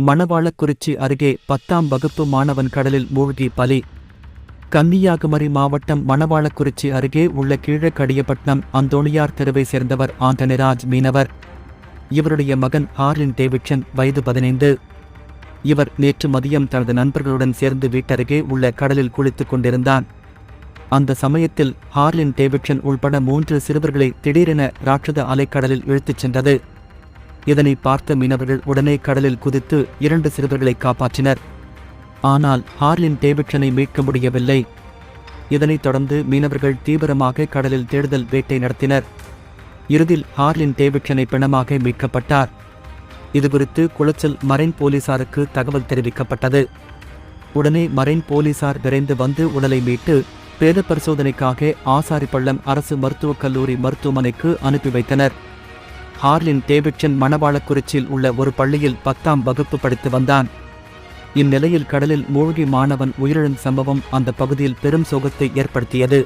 மணவாளக்குறிச்சி அருகே பத்தாம் வகுப்பு மாணவன் கடலில் மூழ்கி பலி. கன்னியாகுமரி மாவட்டம் மணவாளக்குறிச்சி அருகே உள்ள கீழக்கடியப்பட்டினம் அந்தோணியார் தெருவை சேர்ந்தவர் ஆண்டனிராஜ் மீனவர். இவருடைய மகன் ஆர்லின் டேவிட்சன் வயது பதினைந்து. இவர் நேற்று மதியம் தனது நண்பர்களுடன் சேர்ந்து வீட்டருகே உள்ள கடலில் குளித்துக் கொண்டிருந்தான். அந்த சமயத்தில் ஹார்லின் டேவிட்சன் உள்பட மூன்று சிறுவர்களை திடீரென ராட்சத அலைக்கடலில் இழுத்துச் சென்றது. இதனை பார்த்த மீனவர்கள் உடனே கடலில் குதித்து இரண்டு சிறுவர்களை காப்பாற்றினர். ஆனால் ஹார்லின் டேவிட்சனை மீட்க முடியவில்லை. இதனைத் தொடர்ந்து மீனவர்கள் தீவிரமாக கடலில் தேடுதல் வேட்டை நடத்தினர். இறுதியில் ஹார்லின் டேவிட்சனை பிணமாக மீட்கப்பட்டார். இதுகுறித்து குளச்சல் மரைன் போலீசாருக்கு தகவல் தெரிவிக்கப்பட்டது. உடனே மரைன் போலீசார் விரைந்து வந்து உடலை மீட்டு பேத பரிசோதனைக்காக ஆசாரிப்பள்ளம் அரசு மருத்துவக் கல்லூரி மருத்துவமனைக்கு அனுப்பி வைத்தனர். ஹார்லின் டேவிட்சன் மணவாளக்குறிச்சியில் உள்ள ஒரு பள்ளியில் பத்தாம் வகுப்பு படித்து வந்தான். இந்நிலையில் கடலில் மூழ்கி மாணவன் உயிரிழந்த சம்பவம் அந்த பகுதியில் பெரும் சோகத்தை ஏற்படுத்தியது.